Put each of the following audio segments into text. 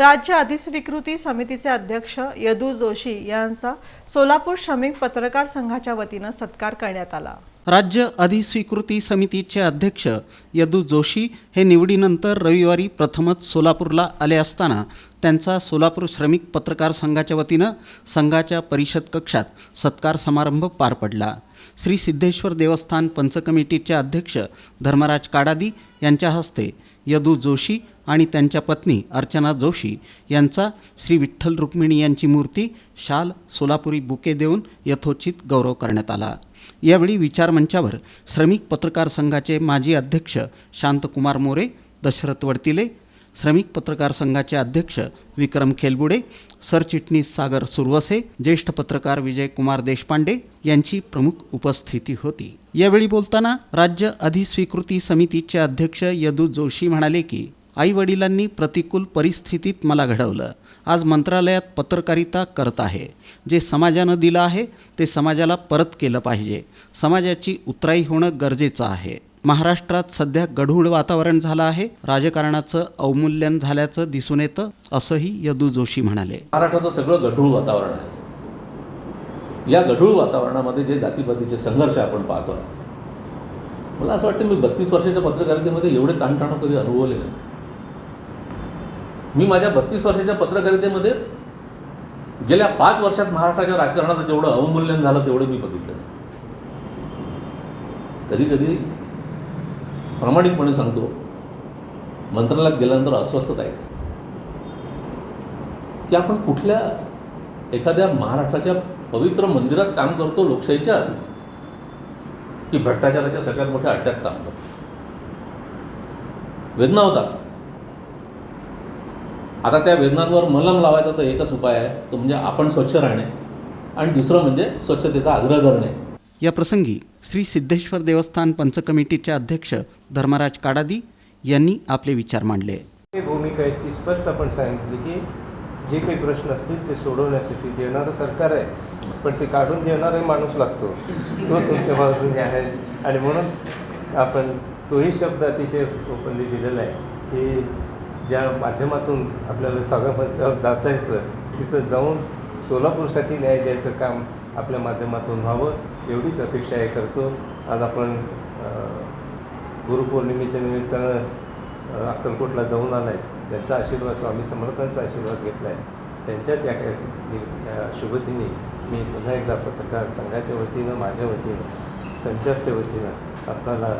राज्य अधिस्वीकृती समितीचे अध्यक्ष यदू जोशी यांचा सोलापूर श्रमिक पत्रकार संघाच्या वतीनं सत्कार करण्यात आला. राज्य अधिस्वीकृती समितीचे अध्यक्ष यदू जोशी हे निवडीनंतर रविवारी प्रथमच सोलापूरला आले असताना त्यांचा सोलापूर श्रमिक पत्रकार संघाच्या वतीनं संघाच्या परिषद कक्षात सत्कार समारंभ पार पडला. श्री सिद्धेश्वर देवस्थान पंचकमिटीचे अध्यक्ष धर्मराज काडादी यांच्या हस्ते यदू जोशी आणि त्यांच्या पत्नी अर्चना जोशी यांचा श्री विठ्ठल रुक्मिणी यांची मूर्ती शाल सोलापुरी बुके देऊन यथोचित गौरव करण्यात आला. यावेळी विचारमंचावर श्रमिक पत्रकार संघाचे माजी अध्यक्ष शांतकुमार मोरे दशरथ वडतिले श्रमिक पत्रकार संघाचे अध्यक्ष विक्रम खेलबुडे सरचिटणीस सागर सुरवसे ज्येष्ठ पत्रकार विजयकुमार देशपांडे यांची प्रमुख उपस्थिती होती. यावेळी बोलताना राज्य अधिस्वीकृती समितीचे अध्यक्ष यदू जोशी म्हणाले की आई वडिलांनी प्रतिकूल परिस्थितीत मला घडवलं. आज मंत्रालयात पत्रकारिता करत आहे. जे समाजानं दिलं आहे ते समाजाला परत केलं पाहिजे. समाजाची उतराई होणं गरजेचं आहे. महाराष्ट्रात सध्या गढूळ वातावरण झालं आहे. राजकारणाचं अवमूल्यन झाल्याचं दिसून येतं असंही यदू जोशी म्हणाले. महाराष्ट्राचं सगळं गढूळ वातावरण आहे. या गढूळ वातावरणामध्ये जे जातीपातीचे संघर्ष आपण पाहतो मला असं वाटतं मी बत्तीस वर्षाच्या पत्रकारितेमध्ये एवढे ताणतणाव कधी अनुभवले नाहीत. मी माझ्या बत्तीस वर्षाच्या पत्रकारितेमध्ये गेल्या पाच वर्षात महाराष्ट्राच्या राजकारणाचं जेवढं अवमूल्यन झालं तेवढं मी बघितलं नाही. कधी कधी प्रामाणिकपणे सांगतो मंत्रालयात गेल्यानंतर अस्वस्थता आहे की? आपण कुठल्या एखाद्या महाराष्ट्राच्या पवित्र मंदिरात काम करतो लोकशाहीच्या आधी? की भ्रष्टाचाराच्या सगळ्यात मोठ्या अड्ड्यात काम करतो? वेदना होतात. आता त्या वेदनांवर मलम लावायचा तर एकच उपाय आहे तो म्हणजे आपण स्वच्छ राहणे आणि दुसरं म्हणजे स्वच्छतेचा आग्रह धरणे या प्रसंगी श्री सिद्धेश्वर देवस्थान पंचकमिटीचे अध्यक्ष धर्मराज काडादी यांनी आपले विचार मांडले. भूमिका आहे ती स्पष्ट आपण सांगितली की जे काही प्रश्न असतील ते सोडवण्यासाठी देणारं सरकार आहे पण ते काढून देणारा माणूस लागतो. तो तुमच्या बाजूने आहे. आणि म्हणून आपण तोही शब्द अतिशय ओपनली दिलेला आहे की ज्या माध्यमातून आपल्याला सगळ्या मजल्यावर जाता येतं तिथं जाऊन सोलापूरसाठी न्याय द्यायचं काम आपल्या माध्यमातून व्हावं एवढीच अपेक्षा आहे करतो. आज आपण गुरुपौर्णिमेच्या निमित्तानं अक्कलकोटला जाऊन आला आहे त्यांचा आशीर्वाद स्वामी समर्थांचा आशीर्वाद घेतला आहे त्यांच्याच या शुभतीने मी पुन्हा एकदा पत्रकार संघाच्या वतीनं माझ्या वतीनं संचारच्या वतीनं आपल्याला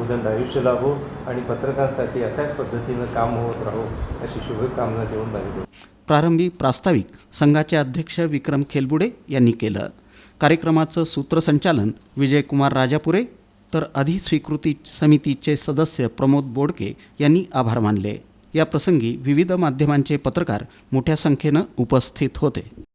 उदंड आयुष्य लाभो आणि पत्रकारांसाठी अशाच पद्धतीनं काम होत राहो अशी शुभकामना देऊन माझी दोन प्रारंभी प्रास्ताविक संघाचे अध्यक्ष विक्रम खेलबुडे यांनी केलं. कार्यक्रमाचं सूत्रसंचालन विजयकुमार राजापुरे तर अधिस्वीकृती समितीचे सदस्य प्रमोद बोडके यांनी आभार मानले. या प्रसंगी विविध माध्यमांचे पत्रकार मोठ्या संख्येनं उपस्थित होते.